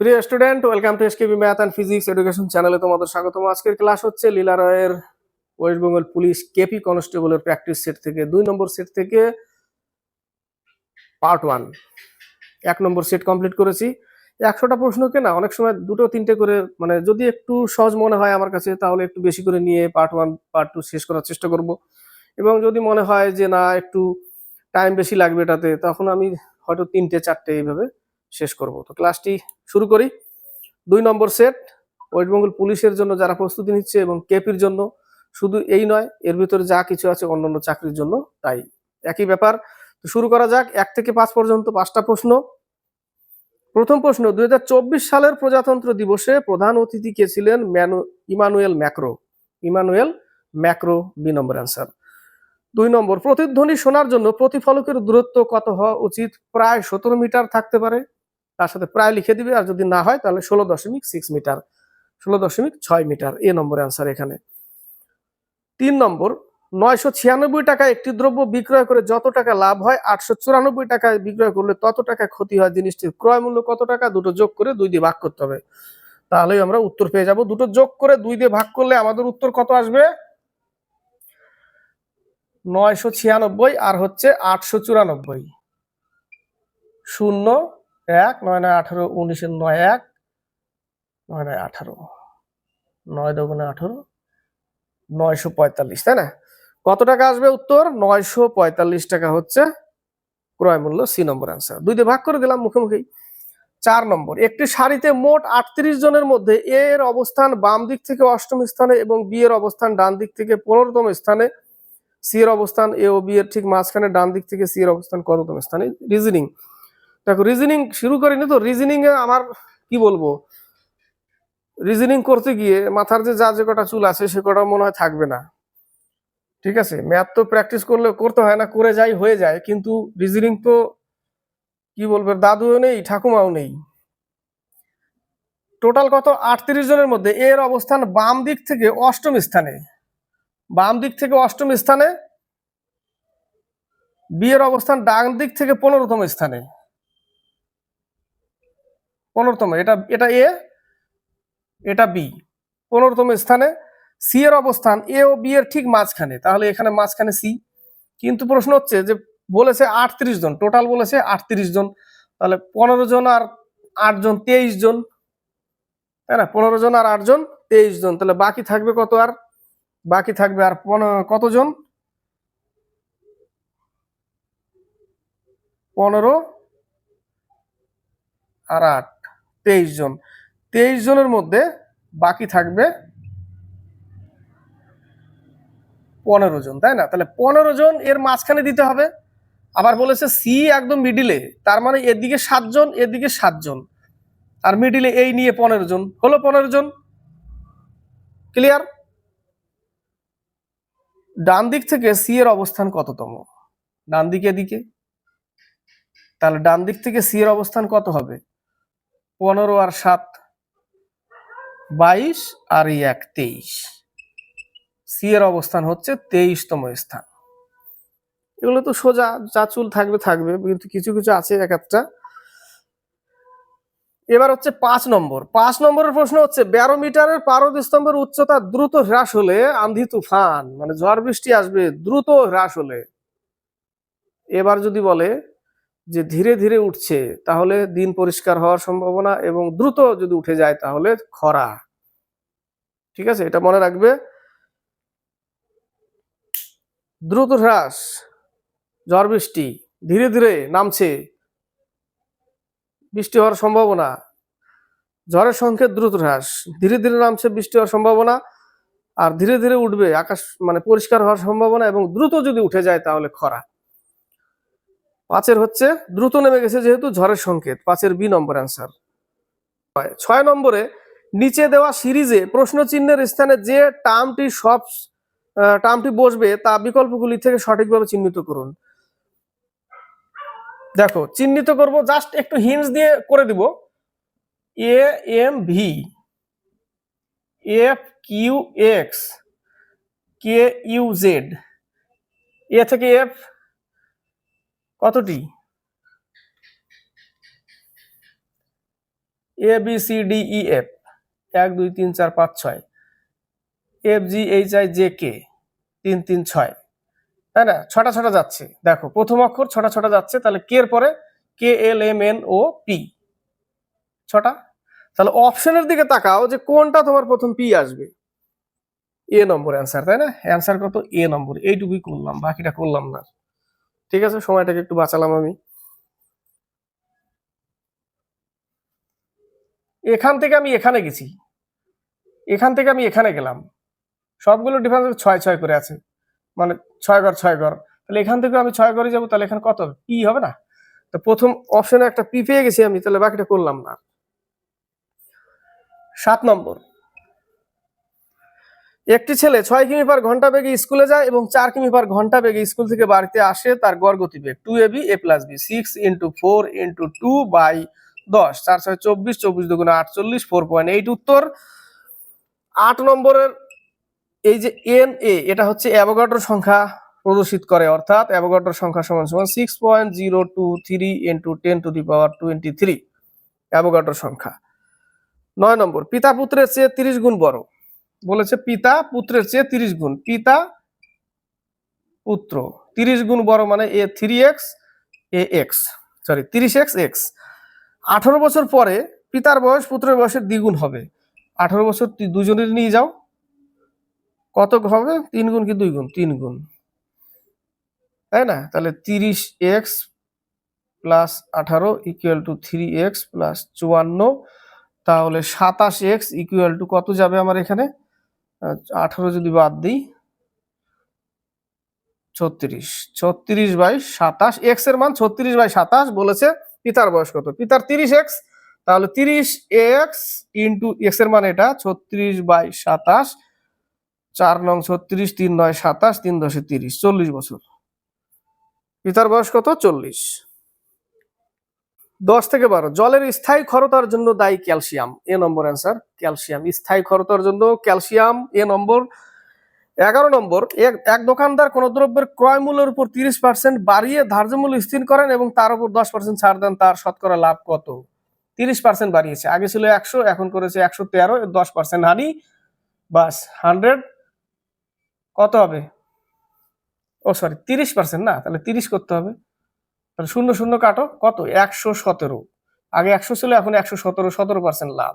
প্রিয় student, welcome to SKB math and physics education চ্যানেলে তোমাদের স্বাগতম। আজকের ক্লাস হচ্ছে লীলা রয়ের ওয়েস্ট বেঙ্গল পুলিশ কেপি কনস্টেবলের প্র্যাকটিস সেট থেকে, দুই নম্বর সেট থেকে পার্ট ওয়ান। এক নম্বর সেট কমপ্লিট করেছি। একশোটা প্রশ্নকে না, অনেক সময় দুটো তিনটে করে মানে যদি একটু সহজ মনে হয় আমার কাছে, তাহলে একটু বেশি করে নিয়ে পার্ট ওয়ান, পার্ট টু শেষ করার চেষ্টা করব। এবং যদি মনে হয় যে না, একটু টাইম বেশি লাগবে এটাতে, তখন আমি হয়তো তিনটে, চারটে এইভাবে শেষ করব। তো ক্লাসটি শুরু করি। দুই নম্বর সেট, ওয়েস্ট বেঙ্গল পুলিশের জন্য যারা প্রস্তুতি নিচ্ছে এবং কেপির জন্য, শুধু এই নয়, এর ভিতরে যা কিছু আছে অন্যান্য চাকরির জন্য তাই। একই ব্যাপার। তো শুরু করা যাক, এক থেকে পাঁচ পর্যন্ত পাঁচটা প্রশ্ন। প্রথম প্রশ্ন, দুই হাজার চব্বিশ সালের প্রজাতন্ত্র দিবসে প্রধান অতিথি কে ছিলেন ম্যানু, Emmanuel Macron? Emmanuel Macron, B number answer. দুই নম্বর, প্রতিধ্বনি শোনার জন্য প্রতিফলকের দূরত্ব কত হওয়া উচিত? প্রায় সতেরো মিটার থাকতে পারে। তার সাথে প্রায় লিখে দিবে, আর যদি না হয় তাহলে ষোলো দশমিক সিক্স মিটার, ষোলো দশমিক ছয় মিটার, এ নম্বর অ্যান্সার এখানে। তিন নম্বর, নয়শো ছিয়ানব্বই টাকা একটি দ্রব্য বিক্রয় করে যত টাকা লাভ হয়, আটশো চুরানব্বই টাকায় বিক্রয় করলে তত টাকা ক্ষতি হয়, জিনিসটির ক্রয় মূল্য কত টাকা, দুটো যোগ করে দুই দিয়ে ভাগ করতে হবে। তাহলেই আমরা উত্তর পেয়ে যাব। দুটো যোগ করে দুই দিয়ে ভাগ করলে আমাদের উত্তর কত আসবে? নয়শো ছিয়ানব্বই আর হচ্ছে আটশো চুরানব্বই। শূন্য এক, নয় নয় আঠারো উনিশের নয় এক, নয় নয় আঠারো, নয় দগুণে আঠারো, নয়শো পঁয়তাল্লিশ, তাই না? কত টাকা আসবে উত্তর? নয়শো পঁয়তাল্লিশ টাকা হচ্ছে ক্রয় মূল্য, সি নম্বর অ্যান্সার দুই দিয়ে ভাগ করে দিলাম মুখোমুখি চার নম্বর, একটি সারিতে মোট আটত্রিশ জনের মধ্যে এ এর অবস্থান বাম দিক থেকে অষ্টম স্থানে এবং বি এর অবস্থান ডান দিক থেকে পনেরোতম স্থানে। সি এর অবস্থান এ ও বি এর ঠিক মাঝখানে, ডান দিক থেকে সি এর অবস্থান কততম স্থানে? রিজনিং দেখো রিজনিং শুরু করিনি তো রিজনিং এ আমার কি বলব? রিজনিং করতে গিয়ে মাথার যে যা যে কটা চুল আছে সে কটা মনে হয় থাকবে না। ঠিক আছে? ম্যাথ তো প্র্যাকটিস করলে করতে হয় না, করে যাই, হয়ে যায়, কিন্তু রিজনিং তো কি বলবে, দাদুও নেই, ঠাকুমাও নেই। টোটাল কত? আটত্রিশ জনের মধ্যে। এর অবস্থান বাম দিক থেকে অষ্টম স্থানে। বাম দিক থেকে অষ্টম স্থানে বি এর অবস্থান ডান দিক থেকে পনেরোতম স্থানে। পনেরোতম, এটা এটা এ, এটা বি। পনেরোতম স্থানে সি এর অবস্থান, এ ও বি এর ঠিক মাঝখানে। তাহলে এখানে মাঝখানে সি। কিন্তু প্রশ্ন হচ্ছে যে, বলেছে আটত্রিশ জন, টোটাল বলেছে আটত্রিশ জন। তাহলে পনেরো জন আর আট জন, তেইশ জন। তাই না? পনেরো জন আর আট জন, তেইশ জন। তাহলে বাকি থাকবে কত আর? বাকি থাকবে আর কতজন পনেরো আর আট। তেইশ জন। তেইশ জনের মধ্যে বাকি থাকবে পনেরো জন, তাই না? তাহলে পনেরো জন এর মাঝখানে দিতে হবে। আবার বলেছে সি একদম মিডিলে তার মানে এদিকে সাতজন এদিকে সাতজন আর মিডিলে এই নিয়ে পনেরো জন। হলো পনেরো জন? ক্লিয়ার ডান দিক থেকে সি এর অবস্থান কততম? ডান দিকে দিকে তাহলে ডান দিক থেকে সি এর অবস্থান কত হবে? পনেরো আর সাত, বাইশ আর এক, তেইশ। সি এর অবস্থান হচ্ছে তেইশতম স্থান। এগুলো তো সোজা, যা চুল থাকবে থাকবে, কিন্তু কিছু কিছু আছে এক একটা। এবার হচ্ছে পাঁচ নম্বর। পাঁচ নম্বরের প্রশ্ন হচ্ছে বারো মিটারের পারদ স্তম্ভের উচ্চতা দ্রুত হ্রাস হলে আন্ধি তুফান মানে ঝড় বৃষ্টি আসবে, দ্রুত হ্রাস হলে। এবার যদি বলে যে ধীরে ধীরে উঠছে, তাহলে দিন পরিষ্কার হওয়ার সম্ভাবনা এবং দ্রুত যদি উঠে যায় তাহলে খরা। ঠিক আছে? এটা মনে রাখবে। দ্রুত হ্রাস, ঝড় বৃষ্টি, ধীরে ধীরে নামছে। বৃষ্টি হওয়ার সম্ভাবনা, ঝড়ের সংখ্যা দ্রুত হ্রাস, ধীরে ধীরে নামছে বৃষ্টি হওয়ার সম্ভাবনা, আর ধীরে ধীরে উঠবে, আকাশ মানে পরিষ্কার হওয়ার সম্ভাবনা এবং দ্রুত যদি উঠে যায় তাহলে খরা। পাঁচের হচ্ছে, দ্রুত নেমে গেছে যেহেতু ঝড়ের সংকেত, পাঁচের বি নম্বর অ্যান্সার ছয় নম্বরে নিচে দেওয়া সিরিজে প্রশ্ন চিহ্নের স্থানে যে টার্মটি সব টার্মটি বসবে তা বিকল্পগুলি থেকে সঠিকভাবে চিহ্নিত করুন। দেখো, চিহ্নিত করব জাস্ট একটু হিন্স দিয়ে করে দিব। A M V F Q X K U Z A থেকে এফ কতটি? A B C D E F এক, দুই, তিন, চার, পাঁচ, ছয়। F G H I J K তিন তিন, ছয়। তাই না? ছটা ছটা যাচ্ছে। দেখো, প্রথম অক্ষর ছটা ছটা যাচ্ছে। তাহলে কে এর পরে K L M N O P ছটা? তাহলে অপশনের দিকে তাকাও যে কোনটা তোমার প্রথম পি আসবে। এ নম্বর অ্যান্সার তাই না? অ্যান্সার কত? এ নম্বর। এইটুকুই করলাম, বাকিটা করলাম না। ঠিক আছে, সময়টাকে একটু বাঁচালাম আমি। এখান থেকে আমি এখানে গেছি। এখান থেকে আমি এখানে গেলাম। সবগুলো ডিফারেন্স ছয় ছয় করে আছে। মানে ছয় ঘর ছয় ঘর। তাহলে এখান থেকে আমি ছয় ঘরে যাব, তাহলে এখানে কত হবে? পি হবে না? তো প্রথম অপশনে একটা পি পেয়ে গেছি আমি, তাহলে বাকিটা করলাম না। সাত নম্বর। একটি ছেলে ছয় কিমি পার ঘণ্টা বেগে স্কুলে যায় এবং চার কিমি পার ঘণ্টা বেগে স্কুল থেকে বাড়িতে আসে, তার গড় গতিবেগ two A B A plus B six into four into two by দশ, চার ছয় চব্বিশ চব্বিশ দুগুণে আটচল্লিশ ফোর পয়েন্ট এইট উত্তর। আট নম্বরের এই যে এন এ এটা হচ্ছে অ্যাভোগাড্রোর সংখ্যা প্রদর্শিত করে, অর্থাৎ অ্যাভোগাড্রোর সংখ্যা সমান সমান six point zero two three into ten to the power twenty three অ্যাভোগাড্রোর সংখ্যা। নয় নম্বর, পিতা পুত্রের চেয়ে তিরিশ গুণ বড়। বলেছে পিতা পুত্রের চেয়ে তিরিশ গুণ। পিতা পুত্র। তিরিশ গুণ বড় মানে A three X A X sorry তিরিশ এক্স এক্স আঠারো বছর পরে পিতার বয়স পুত্রের বয়সের দ্বিগুণ হবে। আঠারো বছর দুজনের নিয়ে যাও। কত হবে? তিন গুণ কি দুই গুণ? তিন গুণ। তাই না? তাহলে তিরিশ এক্স প্লাস আঠারো equal to three X plus চুয়ান্ন, তাহলে সাতাশ এক্স ইকুয়াল টু কত যাবে আমার এখানে? আঠারো যদি বাদ দিই, ছত্রিশ। ছত্রিশ বাই সাতাশ এক্সের মান ছত্রিশ বাই সাতাশ বলেছে পিতার বয়স কত? পিতার তিরিশ এক্স তাহলে তিরিশ এক্স ইন্টু এক্সের মান এটা, ছত্রিশ বাই সাতাশ, চার নং ছত্রিশ, তিন নয় সাতাশ, তিন দশে তিরিশ, চল্লিশ বছর। পিতার বয়স কত? চল্লিশ। দশ থেকে বারো। জলের স্থায়ী ক্ষরতার জন্য দায়ী calcium. A number answer, calcium. স্থায়ী ক্ষরতার জন্য ক্যালসিয়াম, এ নম্বর। এগারো নম্বর, এক দোকানদার কোন দ্রব্যের ক্রয় মূল্যের উপর তিরিশ পার্সেন্ট বাড়িয়ে ধার্য মূল্য স্থির করেন এবং তার উপর দশ পার্সেন্ট ছাড় দেন, তার শতকরা লাভ কত? তিরিশ পার্সেন্ট বাড়িয়েছে। আগে ছিল একশো, এখন করেছে একশো তেরো, দশ পার্সেন্ট হানি। বাস, হান্ড্রেড। কত হবে? ও, সরি, তিরিশ পার্সেন্ট না, তাহলে তিরিশ করতে হবে। তাহলে শূন্য শূন্য কাটো, কত? একশো সতেরো। আগে একশো ছিল, এখন একশো সতেরো সতেরো পার্সেন্ট লাভ।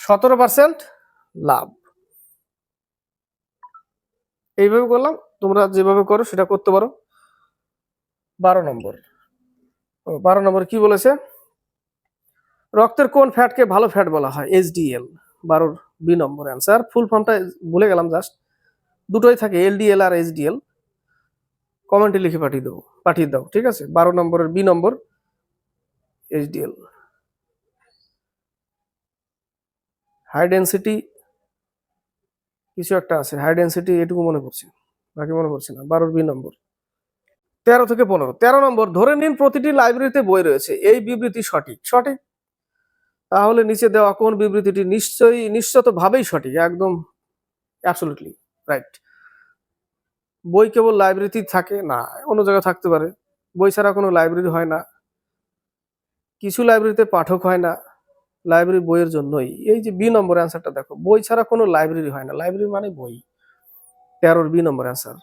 সতেরো পার্সেন্ট লাভ। এইভাবে করলাম, তোমরা যেভাবে করো সেটা করতে পারো। বারো নম্বর। বারো নম্বর কি বলেছে? রক্তের কোন ফ্যাটকে ভালো ফ্যাট বলা হয়? এইচডিএল বারোর বি নম্বর অ্যান্সার ফুল ফর্মটা ভুলে গেলাম জাস্ট দুটোই থাকে এলডিএল আর এইচডিএল কমেন্টে লিখে পাঠিয়ে দেবো, পাঠিয়ে দাও, ঠিক আছে? বারো নম্বরের B number HDL. High density কিছু একটা আছে হাই ডেন্সিটি এটুকু মনে পড়ছে, বাকি মনে পড়ছে না, বারোর বি নম্বর। তেরো থেকে পনেরো, তেরো নম্বর, ধরে নিন প্রতিটি লাইব্রেরিতে বই রয়েছে, এই বিবৃতি সঠিক সঠিক? তাহলে নিচে দেওয়া কোন বিবৃতিটি নিশ্চয়ই নিশ্চত ভাবেই সঠিক, একদম অ্যাবসলিউটলি রাইট বই কেবল লাইব্রেরিতেই থাকে? না, অন্য জায়গায় থাকতে পারে। বই ছাড়া কোনো লাইব্রেরি হয় না। কিছু লাইব্রেরিতে পাঠক হয় না লাইব্রেরি বইয়ের জন্যই। এই যে বি নম্বর অ্যান্সারটা দেখো, বই ছাড়া কোনো লাইব্রেরি হয় না। লাইব্রেরি মানে বই। তেরোর বি নম্বর অ্যান্সার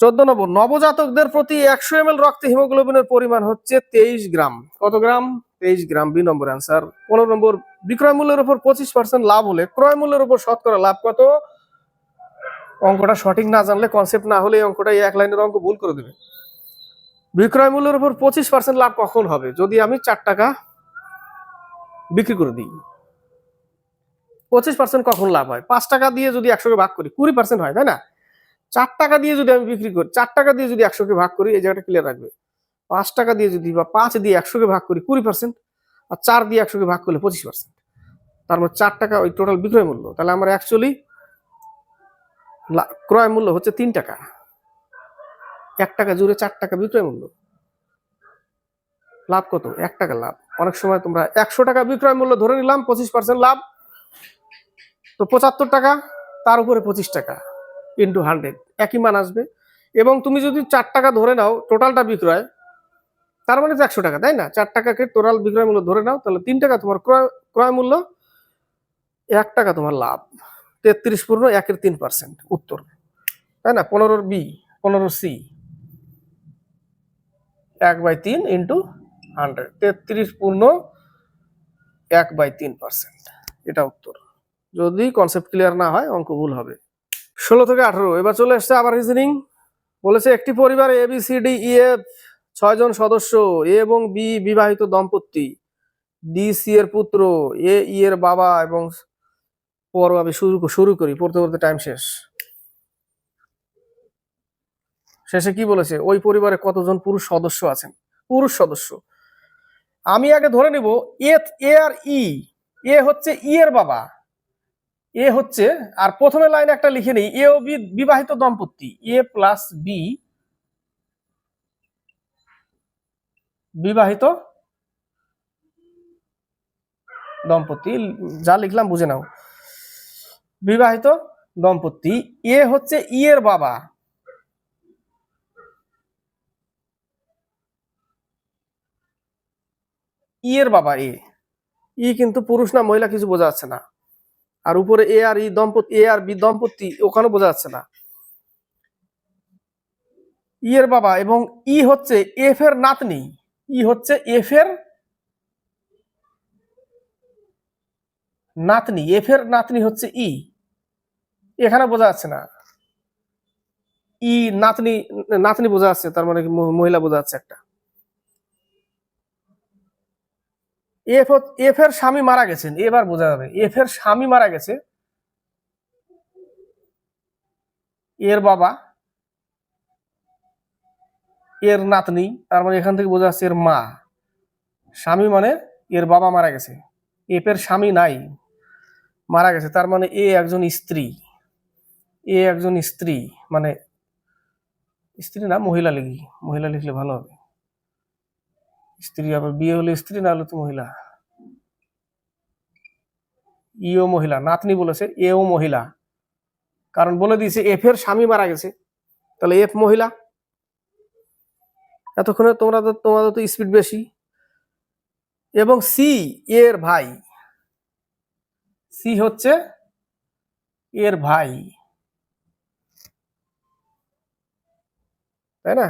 চোদ্দ নম্বর, নবজাতকদের প্রতি একশো এম রক্তে হিমোগ্লোবিনের পরিমাণ হচ্ছে তেইশ গ্রাম। কত গ্রাম? তেইশ গ্রাম বি নম্বর অ্যান্সার পনেরো নম্বর, বিক্রয় মূল্যের উপর পঁচিশ পার্সেন্ট লাভ হলে ক্রয় মূল্যের উপর শতকরা লাভ কত? অঙ্কটা সঠিক না জানলে কনসেপ্ট না হলে অঙ্কটা এই এক লাইনের অঙ্ক ভুল করে দেবে। বিক্রয় মূল্যের উপর পঁচিশ পার্সেন্ট লাভ কখন হবে? যদি আমি চার টাকা বিক্রি করে দিই, পঁচিশ পার্সেন্ট কখন লাভ হয়? পাঁচ টাকা দিয়ে যদি একশোকে ভাগ করি, কুড়ি পার্সেন্ট হয়, তাই না? চার টাকা দিয়ে যদি আমি বিক্রি করি, চার টাকা দিয়ে যদি একশোকে ভাগ করি, এই জায়গাটা ক্লিয়ার রাখবে। পাঁচ টাকা দিয়ে যদি বা পাঁচ দিয়ে একশোকে ভাগ করি, কুড়ি পার্সেন্ট আর চার দিয়ে একশোকে ভাগ করলে পঁচিশ পার্সেন্ট তার মানে চার টাকা ওই টোটাল বিক্রয় মূল্য। তাহলে আমার অ্যাকচুয়ালি ক্রয় মূল্য হচ্ছে তিন টাকা। এক টাকা জুড়ে চার টাকা বিক্রয় মূল্য। লাভ কত? এক টাকা লাভ। অনেক সময় তোমরা একশো টাকা বিক্রয় মূল্য ধরে নিলাম, পঁচিশ পার্সেন্ট লাভ। তো পঁচাত্তর টাকা, তার উপরে পঁচিশ টাকা ইন্টু হান্ড্রেড একই মান আসবে। এবং তুমি যদি চার টাকা ধরে নাও টোটালটা বিক্রয়, তার মানে তো একশো টাকা, তাই না? চার টাকাকে টোটাল বিক্রয় মূল্য ধরে নাও, তাহলে তিন টাকা তোমার ক্রয় ক্রয় মূল্য, এক টাকা তোমার লাভ। তেত্রিশ পূর্ণ একের তিন পার্সেন্ট উত্তর। তাই না? পনেরোর বি, পনেরো সি। এক বাই তিন ইন্টু হান্ড্রেড তেত্রিশ পূর্ণ এক বাই তিন পার্সেন্ট এটা উত্তর। যদি কনসেপ্ট ক্লিয়ার না হয়, অঙ্ক ভুল হবে। ষোলো থেকে আঠারো, এবার চলে এসছে আবার রিজনিং বলেছে একটি পরিবার A B C D E F ছয়জন সদস্য এ এবং বি বিবাহিত দম্পতি। ডি সি এর পুত্র এ ই এর বাবা এবং পর আমি শুরু শুরু করি, পড়তে পড়তে টাইম শেষ। শেষে কি বলেছে? ওই পরিবারে কতজন পুরুষ সদস্য আছেন? পুরুষ সদস্য। আমি আগে ধরে নিব এ আর ই, এ হচ্ছে ই এর বাবা, এ হচ্ছে, আর প্রথমে লাইন একটা লিখে নেই, এ ও বি বিবাহিত দম্পতি, এ প্লাস বি বিবাহিত দম্পতি। যা লিখলাম বুঝে নাও। বিবাহিত দম্পতি। এ হচ্ছে ই এর বাবা। ই এর বাবা এ। ই কিন্তু পুরুষ না, মহিলা কিছু বোঝা যাচ্ছে না। আর উপরে এ আর ই দম্পতি, এ আর বি দম্পতি, ওখানে বোঝা যাচ্ছে না। ই এর বাবা এবং ই হচ্ছে এফ এর নাতনি। ই হচ্ছে এফ এর নাতনি এফ এর নাতনি হচ্ছে ই এখানে বোঝা যাচ্ছে না। ই নাতনি নাতনি বোঝা যাচ্ছে, তার মানে মহিলা বোঝা যাচ্ছে একটা। এফ এফ এর স্বামী মারা গেছেন, এবার বোঝা যাবে। এফ এর স্বামী মারা গেছে, এর বাবা, এর নাতনি, তার মানে এখান থেকে বোঝা যাচ্ছে এর মা। স্বামী মানে এর বাবা মারা গেছে। এফ এর স্বামী নাই, মারা গেছে। তার মানে এ একজন স্ত্রী। এ একজন স্ত্রী মানে স্ত্রী না মহিলা লিখি। মহিলা লিখলে ভালো হবে। স্ত্রী আবার বিয়ে হলে স্ত্রী, না হলে তো মহিলা। ইও মহিলা, নাতনি বলেছে এও মহিলা। কারণ বলে দিয়েছে এফ এর স্বামী মারা গেছে, তাহলে এফ মহিলা? এতক্ষণে তোমরা তো তোমাদের তো স্পিড বেশি। এবং সি এর ভাই। সি হচ্ছে এর ভাই। তাই না?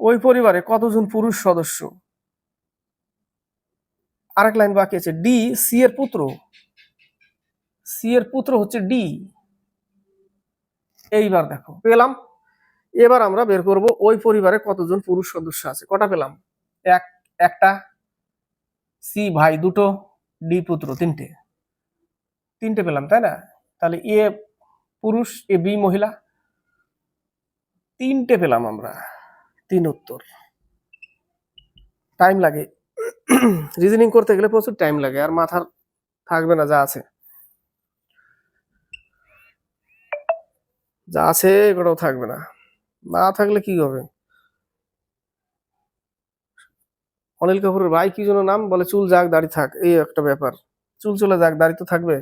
ওই পরিবারে কতজন পুরুষ সদস্য? আরেক লাইন বাকি আছে। ডি সি এর পুত্র। সি এর পুত্র হচ্ছে ডি এইবার দেখো, পেলাম। এবার আমরা বের করব ওই পরিবারে কতজন পুরুষ সদস্য আছে। কটা পেলাম? এক, একটা সি ভাই দুটো ডি পুত্র তিনটে। তিনটে পেলাম, তাই না? তাহলে এ পুরুষ এ বি মহিলা। তিনটে পেলাম আমরা। তিন উত্তর। টাইম লাগে। রিজনিং করতে গেলে প্রচুর টাইম লাগে, আর মাথার থাকবে না, যা আছে। যা আছে, এগুলোও থাকবে না। না থাকলে কি হবে? অনিল কাপুরের ভাই কি জন্য নাম? বলে, চুল যাক, দাড়ি থাক। এই একটা ব্যাপার। চুল চলে যাক, দাড়ি তো থাকবে।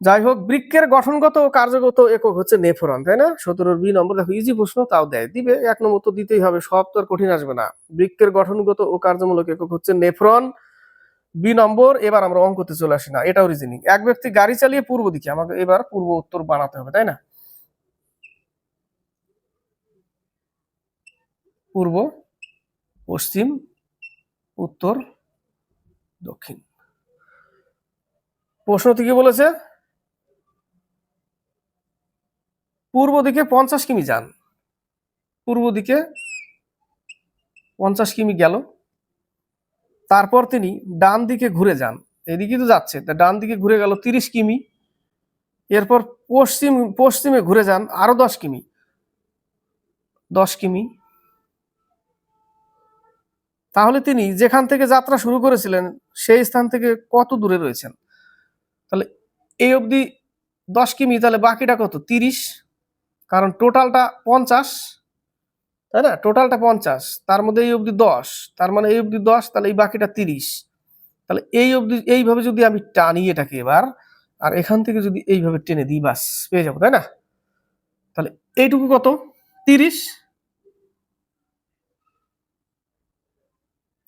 যাই হোক, বৃক্ষের গঠনগত ও কার্যগত একক হচ্ছে নেফরন, তাই না? সতেরোর বি নম্বর দেখো ইজি প্রশ্ন, তাও দেয়। দিবে, এক নম্বর তো দিতেই হবে, সব তো আর কঠিন আসবে না। বৃক্ষের গঠনগত ও কার্যমূলক একক হচ্ছে নেফরন। বি নম্বর, এবার আমরা অঙ্কতে চলে আসি না, এটাও রিজনিং এক ব্যক্তি গাড়ি চালিয়ে পূর্ব দিকে, আমাকে এবার পূর্ব উত্তর বানাতে হবে, তাই না? পূর্ব, পশ্চিম, উত্তর, দক্ষিণ। প্রশ্ন থেকে বলেছে। পূর্ব দিকে পঞ্চাশ কিমি যান। পূর্ব দিকে পঞ্চাশ কিমি গেল। তারপর তিনি ডান দিকে ঘুরে যান। এদিকে তো যাচ্ছে। তা ডান দিকে ঘুরে গেল তিরিশ কিমি। এরপর পশ্চিম, পশ্চিমে ঘুরে যান আরও দশ কিমি। দশ কিমি। তাহলে তিনি যেখান থেকে যাত্রা শুরু করেছিলেন, সেই স্থান থেকে কত দূরে রয়েছেন? তাহলে এই অবধি দশ কিমি, তাহলে বাকিটা কত? তিরিশ? কারণ টোটালটা পঞ্চাশ, তাই না? টোটালটা পঞ্চাশ, তার মধ্যে এই অবধি দশ, তার মানে এই অবধি দশ, তাহলে এই বাকিটা তিরিশ। তাহলে এই অবধি, এইভাবে যদি আমি টানি এটাকে এবার, আর এখান থেকে যদি এইভাবে টেনে দিই, বাস, পেয়ে যাব, তাই না? তাহলে এইটুকু কত? তিরিশ?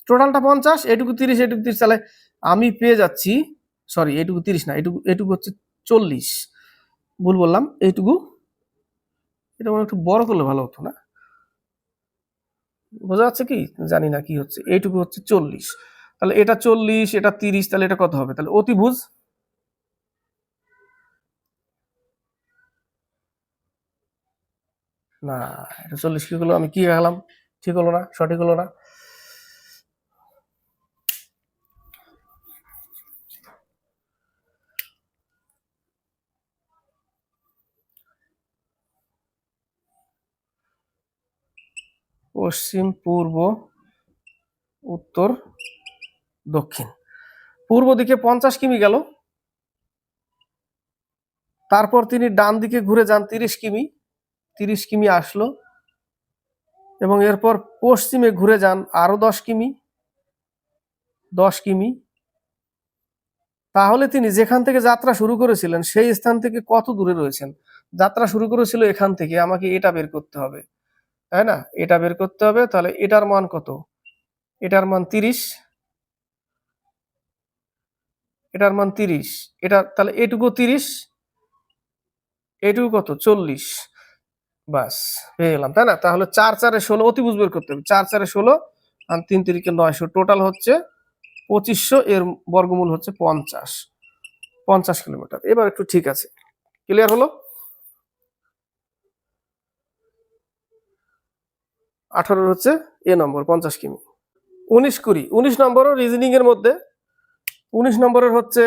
টোটালটা পঞ্চাশ, এটুকু তিরিশ এটুকু তিরিশ। তাহলে আমি পেয়ে যাচ্ছি সরি এটুকু তিরিশ না, এটুকু এটুকু হচ্ছে চল্লিশ। ভুল বললাম এইটুকু এটা মনে একটু বড় করলে ভালো হতো না? বোঝা যাচ্ছে কি? জানি না কি হচ্ছে এইটুকু হচ্ছে চল্লিশ। তাহলে এটা চল্লিশ, এটা তিরিশ, তাহলে এটা কত হবে? তাহলে অতিভুজ? না, এটা চল্লিশ কি হলো আমি কি গেলাম ঠিক হলো না, সঠিক হলো না? পশ্চিম, পূর্ব, উত্তর, দক্ষিণ। পূর্ব দিকে পঞ্চাশ কিমি গেল। তারপর তিনি ডান দিকে ঘুরে যান তিরিশ কিমি। তিরিশ কিমি আসলো এবং এরপর পশ্চিমে ঘুরে যান আরও দশ কিমি। দশ কিমি। তাহলে তিনি যেখান থেকে যাত্রা শুরু করেছিলেন, সেই স্থান থেকে কত দূরে রয়েছেন? যাত্রা শুরু করেছিল এখান থেকে। আমাকে এটা বের করতে হবে। তাই না? এটা বের করতে হবে, তাহলে এটার মান কত? এটার মান তিরিশ। এটার মান তিরিশ। এটা, তাহলে এটুকু তিরিশ, এটুকু কত? চল্লিশ। বাস, পেয়ে গেলাম, তাই না? তাহলে চার চারে ষোলো অতিভুজ বের করতে হবে। চার চারে ষোলো, আর তিন তিরিকে নয়শো। টোটাল হচ্ছে পঁচিশশো, এর বর্গমূল হচ্ছে পঞ্চাশ। পঞ্চাশ কিলোমিটার। এবার একটু ঠিক আছে। ক্লিয়ার হলো? আঠারো হচ্ছে এ নম্বর, পঞ্চাশ কিমি। উনিশ কুড়ি, উনিশ নম্বরও রিজনিং এর মধ্যে। উনিশ নম্বরের হচ্ছে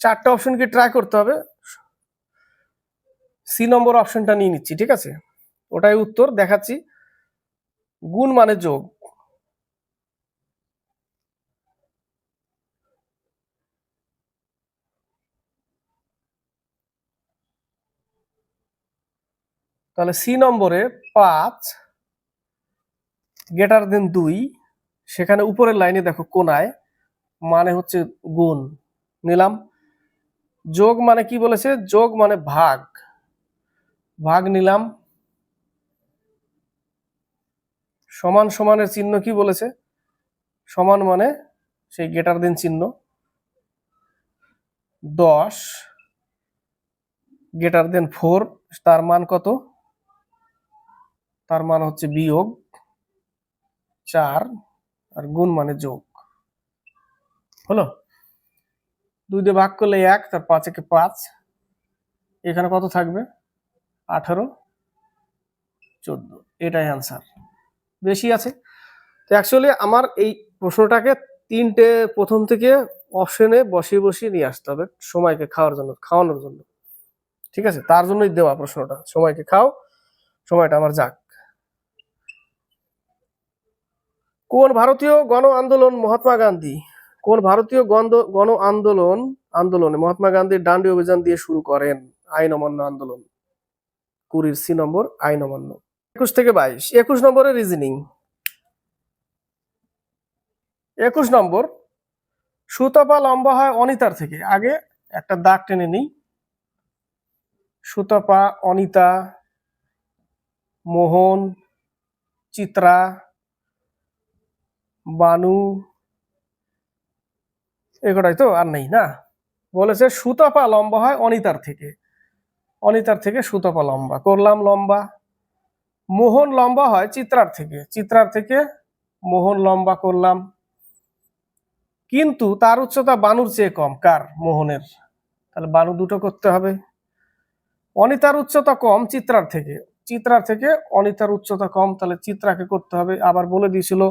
চারটা অপশনকে ট্রাই করতে হবে। সি নম্বর অপশনটা নিয়ে নিচ্ছি, ঠিক আছে? ওটাই উত্তর, দেখাচ্ছি। গুণ মানে যোগ। তাহলে সি নম্বরে পাঁচ গেটার দেন দুই, সেখানে উপরের লাইনে দেখো কোনায় মানে হচ্ছে গুণ, নিলাম। যোগ মানে কি বলেছে? যোগ মানে ভাগ। ভাগ নিলাম। সমান সমানের চিহ্ন কি বলেছে? সমান মানে সেই গেটার দেন চিহ্ন। দশ গেটার দেন ফোর তার মান কত? তার মান হচ্ছে বিয়োগ চার আর গুণ মানে যোগ। হলো? দুই দিয়ে ভাগ করলে এক, তার পাঁচ একে পাঁচ। এখানে কত থাকবে? আঠারো, চোদ্দ। এটাই অ্যান্সার বেশি আছে? তো অ্যাকচুয়ালি আমার এই প্রশ্নটাকে তিনটে প্রথম থেকে অপশনে বসিয়ে বসিয়ে নিয়ে আসতে হবে সময়কে খাওয়ার জন্য, খাওয়ানোর জন্য। ঠিক আছে? তার জন্যই দেওয়া প্রশ্নটা। সময়কে খাও, সময়টা আমার যাক। কোন ভারতীয় গণ আন্দোলন মহাত্মা গান্ধী? কোন ভারতীয় গণ আন্দোলন, আন্দোলনে মহাত্মা গান্ধীর ডান্ডি অভিযান দিয়ে শুরু করেন আইন অমান্য আন্দোলন? কুড়ির সি নম্বর, আইন অমান্য। একুশ থেকে বাইশ। একুশ নম্বরের রিজনিং একুশ নম্বর, সুতপা লম্বা হয় অনিতার থেকে। আগে একটা দাগ টেনে নিই। সুতপা, অনিতা, মোহন, চিত্রা বানু, এগুলাই তো আর নেই না? বলেছে, সুতপা লম্বা হয় অনিতার থেকে। অনিতার থেকে সুতপা লম্বা। করলাম লম্বা। মোহন লম্বা হয় চিত্রার থেকে। চিত্রার থেকে মোহন লম্বা করলাম। কিন্তু তার উচ্চতা বানুর চেয়ে কম। কার? মোহনের। তাহলে বানু দুটো করতে হবে। অনিতার উচ্চতা কম চিত্রার থেকে। চিত্রার থেকে অনিতার উচ্চতা কম। তাহলে চিত্রাকে করতে হবে। আবার বলে দিয়েছিল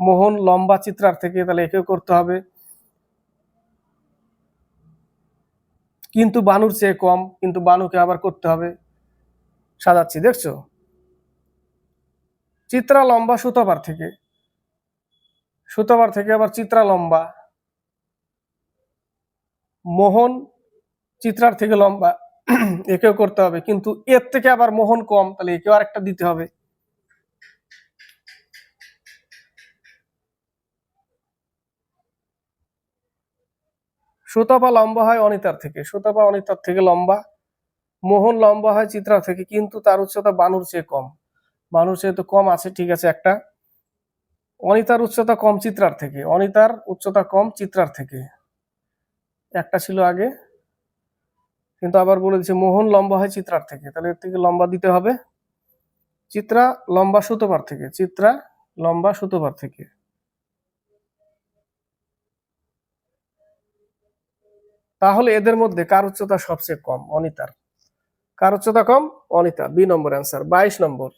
মোহন লম্বা চিত্রার থেকে তাহলে একেও করতে হবে। কিন্তু বানুর চেয়ে কম, কিন্তু বানুকে আবার করতে হবে। সাজাচ্ছি, দেখছ? চিত্রা লম্বা সুতপার থেকে। সুতপার থেকে আবার চিত্রা লম্বা। মোহন চিত্রার থেকে লম্বা। একেও করতে হবে, কিন্তু এর থেকে আবার মোহন কম, তাহলে একেও আরেকটা দিতে হবে। সুতপা লম্বা হয় অনিতার থেকে। সুতপা অনিতার থেকে লম্বা, মোহন লম্বা হয় চিত্রা থেকে, কিন্তু তার উচ্চতা বানুর চেয়ে কম। বানুর চেয়ে তো কম আছে, ঠিক আছে, একটা। অনিতার উচ্চতা কম চিত্রার থেকে, অনিতার উচ্চতা কম চিত্রার থেকে। একটা ছিল আগে, কিন্তু আবার বলে দিচ্ছে মোহন লম্বা হয় চিত্রার থেকে, তাহলে এর থেকে লম্বা দিতে হবে। চিত্রা লম্বা সুতোবার থেকে, চিত্রা লম্বা সুতোবার থেকে। তাহলে এদের মধ্যে কার উচ্চতা সবচেয়ে কম? অনিতার। কার উচ্চতা কম? অনিতা। B number answer. বাইশ নম্বর।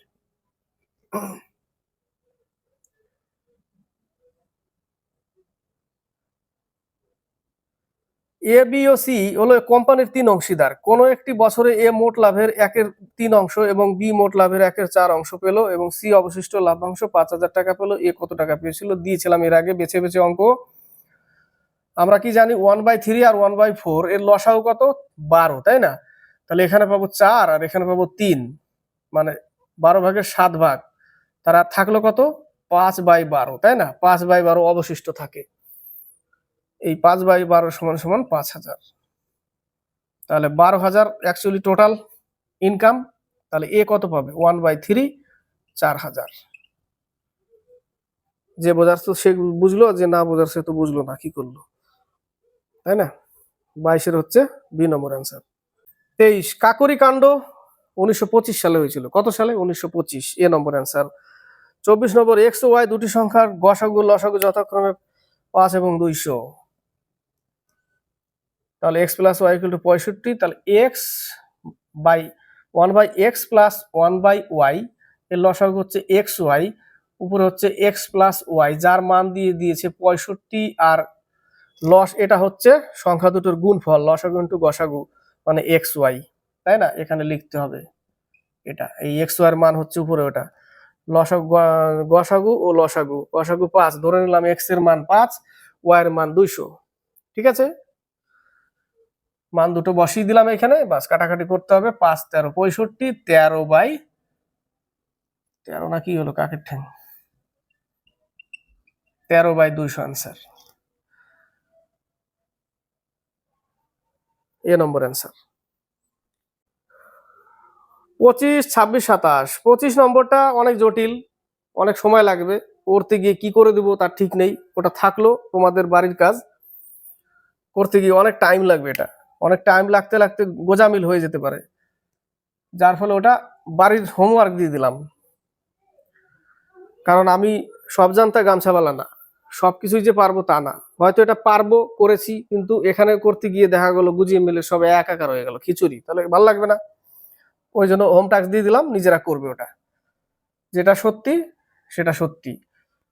এ ও সি হলো কোম্পানির তিন অংশীদার। কোন একটি বছরে এ মোট লাভের একের তিন অংশ এবং বি মোট লাভের একের চার অংশ পেল এবং সি অবশিষ্ট লাভাংশ পাঁচ হাজার টাকা পেল। এ কত টাকা পেয়েছিল? দিয়েছিলাম এর আগে বেছে বেছে অঙ্ক। আমরা কি জানি ওয়ান বাই থ্রি আর ওয়ান বাই ফোর এর লসাও কত? বারো, তাই না? তাহলে এখানে পাবো চার আর এখানে পাবো তিন। মানে বারো ভাগের সাত ভাগ। তারা থাকল কত? পাঁচ বাই বারো, তাই না? পাঁচ বাই বারো অবশিষ্ট থাকে। এই পাঁচ বাই বারো সমান সমান পাঁচ হাজার। তাহলে বারো হাজার অ্যাকচুয়ালি টোটাল ইনকাম তাহলে এ কত পাবে? ওয়ান বাই থ্রি চার হাজার। যে বোঝার সে বুঝলো, যে না বোঝার সে তো বুঝলো না, কি করল? তাই না? বাইশের হচ্ছে বি নম্বর অ্যান্সার তেইশ, কাকরি কাণ্ড উনিশশো পঁচিশ সালে হয়েছিল। কত সালে? উনিশশো পঁচিশ, এ নম্বর অ্যান্সার চব্বিশ নম্বর, এক্স ও ওয়াই দুটি সংখ্যার গসাগু লসাগু যথাক্রমে পাঁচ এবং দুইশো। তাহলে X plus Y equal to পঁয়ষট্টি, তাহলে X by one by X plus one by Y, এর লসাগু হচ্ছে এক্স ওয়াই, উপরে হচ্ছে এক্স প্লাস ওয়াই, যার মান দিয়ে দিয়েছে পঁয়ষট্টি আর লস এটা হচ্ছে সংখ্যা দুটোর গুণফল লসাগু ইন্টু গসাগু মানে এক্স ওয়াই তাই না? এখানে লিখতে হবে এটা, এই এক্স ওয়াই এর মান হচ্ছে উপরে ওটা। লসাগু গসাগু ও লসাগু, গসাগু পাঁচ, ধরে নিলাম এক্সের মান পাঁচ ওয়াই এর মান দুইশো, ঠিক আছে? মান দুটো বসিয়ে দিলাম এখানে, বাস কাটাকাটি করতে হবে, পাঁচ, তেরো, পঁয়ষট্টি, তেরো বাই, তেরো না কি হলো কাকের ঠ্যাং? তেরো বাই দুইশো আনসার এ নম্বর অ্যান্সার পঁচিশ, ছাব্বিশ, সাতাশ। পঁচিশ নম্বরটা অনেক জটিল, অনেক সময় লাগবে। করতে গিয়ে কি করে দিব তার ঠিক নেই, ওটা থাকল তোমাদের বাড়ির কাজ। করতে গিয়ে অনেক টাইম লাগবে এটা। অনেক টাইম লাগতে লাগতে গোজামিল হয়ে যেতে পারে। যার ফলে ওটা বাড়ির হোমওয়ার্ক দিয়ে দিলাম। কারণ আমি সব জানতা গামছাওয়ালা না। সব কিছুই যে পারব তা না। হয়তো এটা পারব, করেছি, কিন্তু এখানে করতে গিয়ে দেখা গেলো গুজিয়ে মিলে সব একাকার হয়ে গেল, খিচুড়ি। তাহলে ভালো লাগবে না? ওই জন্য হোম টাস্ক দিয়ে দিলাম, নিজেরা করবে ওটা। যেটা সত্যি, সেটা সত্যি।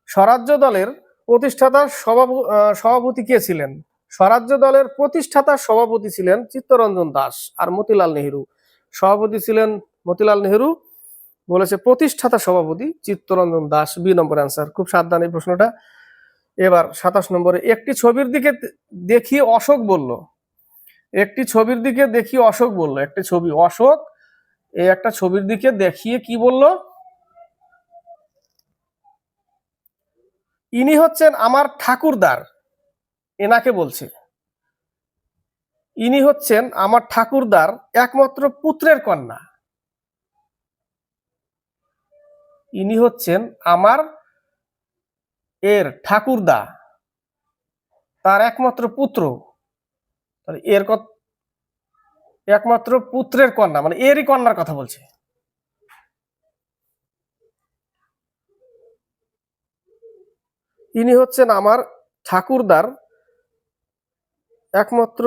স্বরাজ্য দলের প্রতিষ্ঠাতার সভাপতি কে ছিলেন? স্বরাজ্য দলের প্রতিষ্ঠাতার সভাপতি ছিলেন চিত্তরঞ্জন দাস আর মতিলাল নেহেরু। সভাপতি ছিলেন মতিলাল নেহেরু, বলেছে প্রতিষ্ঠাতা সভাপতি Chittaranjan Das. B number answer খুব সাবধান এই প্রশ্নটা। এবার সাতাশ নম্বরে, একটি ছবির দিকে দেখিয়ে অশোক বলল। একটি ছবির দিকে দেখিয়ে অশোক বলল। একটি ছবি অশোক, এই একটা ছবির দিকে দেখিয়ে কি বলল? ইনি হচ্ছেন আমার ঠাকুরদার, এনাকে বলছে। ইনি হচ্ছেন আমার ঠাকুরদার, একমাত্র পুত্রের কন্যা। ইনি হচ্ছেন আমার এর ঠাকুরদা, তার একমাত্র পুত্র। এর একমাত্র পুত্রের কন্যা মানে এরই কন্যার কথা বলছে। ইনি হচ্ছেন আমার ঠাকুরদার একমাত্র,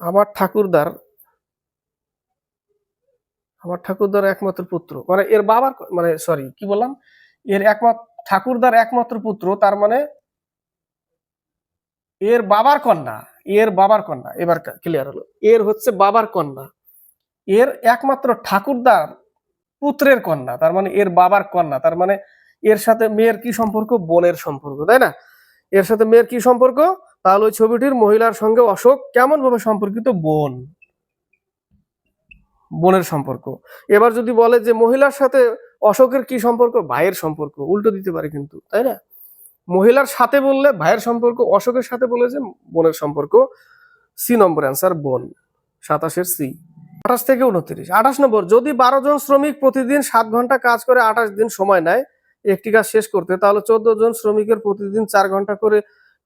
আমার ঠাকুরদার আমার ঠাকুরদার একমাত্র পুত্র। মানে এর বাবার মানে সরি কি বললাম? এর একমাত্র ঠাকুরদার একমাত্র পুত্র, তার মানে এর বাবার কন্যা, এর বাবার কন্যা, এবার ক্লিয়ার হলো। এর হচ্ছে বাবার কন্যা। এর একমাত্র ঠাকুরদার পুত্রের কন্যা, তার মানে এর বাবার কন্যা, তার মানে এর সাথে মেয়ের কি সম্পর্ক? বোনের সম্পর্ক, তাই না? এর সাথে মেয়ের কি সম্পর্ক? তাহলে ওই ছবিটির মহিলার সঙ্গে অশোক কেমন ভাবে সম্পর্কিত? বোন। বোনের সম্পর্ক। এবার যদি বলে যে মহিলার সাথে অশোকের কি সম্পর্ক? ভাইয়ের সম্পর্ক। উল্টো দিতে পারে কিন্তু, তাই না? মহিলার সাথে বললে ভাইয়ের সম্পর্ক, অশোকের সাথে বলে যে বোনের সম্পর্ক। সি নম্বর অ্যান্সার, বোন। সাতাশের সি। আঠাশ থেকে উনত্রিশ। আঠাশ নম্বর, যদি বারো জন শ্রমিক প্রতিদিন সাত ঘণ্টা কাজ করে আঠাশ দিন সময় নেয়, একটি কাজ শেষ করতে, তাহলে চোদ্দ জন শ্রমিকের প্রতিদিন চার ঘণ্টা করে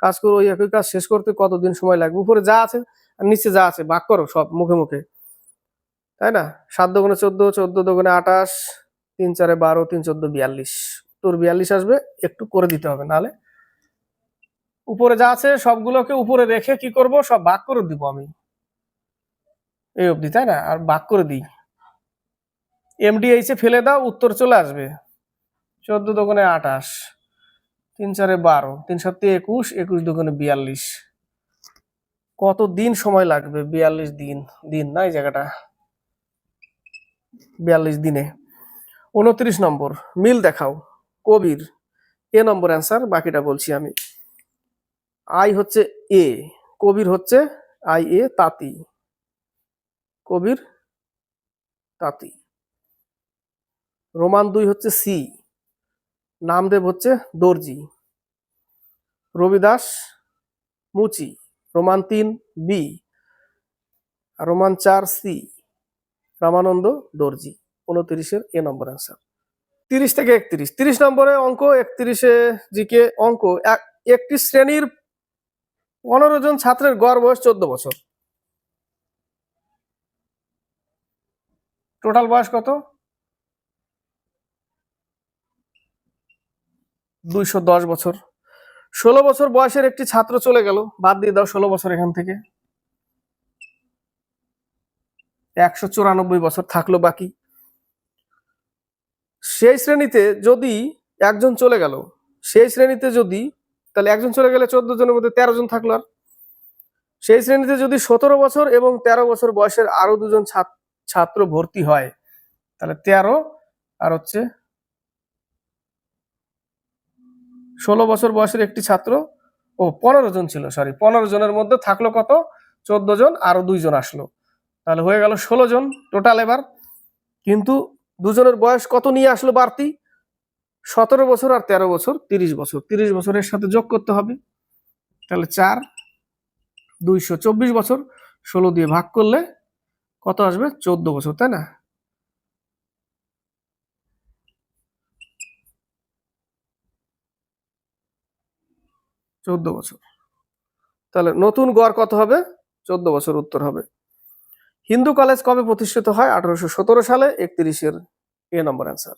কাজ করে ওই একই কাজ শেষ করতে কতদিন সময় লাগবে? উপরে যা আছে, আর নিচে যা আছে, ভাগ করো সব মুখে মুখে। তাই না? সাত দোকানে চোদ্দ চোদ্দ দোকানে আঠাশ তিন চারে বারো, তিন চোদ্দ, বিয়াল্লিশ। তোর বিয়াল্লিশ আসবে, একটু করে দিতে হবে, নাহলে উপরে যা আছে সবগুলোকে উপরে রেখে কি করব? সব ভাগ করে দিব আমি। এই অবধি, তাই না? আর ভাগ করে দিই। এমডিএইচ ফেলে দাও, উত্তর চলে আসবে। চোদ্দ দোকানে আঠাশ, তিন চারে বারো, তিন সাতে একুশ একুশ দোকানে বিয়াল্লিশ। কত দিন সময় লাগবে? বিয়াল্লিশ দিন দিন না এই জায়গাটা? বিয়াল্লিশ দিনে। উনত্রিশ নম্বর, মিল দেখাও। কবির, এ নম্বর অ্যান্সার বাকিটা বলছি আমি। আই হচ্ছে এ কবির হচ্ছে আই এ তাঁতি। কবির, তাঁতি। রোমান দুই হচ্ছে সি নামদেব হচ্ছে দর্জি। রবিদাস, মুচি। রোমান তিন বি রোমান চার সি রামানন্দ, দর্জি। উনত্রিশের এ নম্বর অ্যান্সার তিরিশ থেকে একত্রিশ। তিরিশ নম্বরে অঙ্ক, একত্রিশে জিকে অঙ্ক। একটি শ্রেণির পনেরো জন ছাত্রের গড় বয়স চোদ্দ বছর। টোটাল বয়স কত? দুইশো দশ বছর। ষোলো বছর বয়সের একটি ছাত্র চলে গেল। বাদ দিয়ে দাও ষোলো বছর এখান থেকে। একশো চুরানব্বই বছর থাকল বাকি। সেই শ্রেণীতে যদি একজন চলে গেল, সেই শ্রেণীতে যদি, তাহলে একজন চলে গেলে চোদ্দ জনের মধ্যে তেরো জন থাকল আর। সেই শ্রেণীতে যদি সতেরো বছর এবং তেরো বছর বয়সের আরও দুজন ছাত- ছাত্র ভর্তি হয়, তাহলে তেরো আর হচ্ছে ষোলো বছর বয়সের একটি ছাত্র ও পনেরো জন ছিল সরি পনেরো জনের মধ্যে থাকল কত? চোদ্দ জন, আরও দুইজন আসলো। তাহলে হয়ে গেল ষোলো জন টোটাল এবার। কিন্তু দুজনের বয়স কত নিয়ে আসলো বাড়তি? সতেরো বছর আর তেরো বছর, তিরিশ বছর। তিরিশ বছরের সাথে যোগ করতে হবে। তাহলে চার, দুইশো চব্বিশ বছর, ষোলো দিয়ে ভাগ করলে কত আসবে? চোদ্দ বছর, তাই না? চোদ্দ বছর। তাহলে নতুন গড় কত হবে? চোদ্দ বছর উত্তর হবে। হিন্দু কলেজ কবে প্রতিষ্ঠিত হয়? আঠারোশো সতেরো সালে একত্রিশের এ নম্বর অ্যান্সার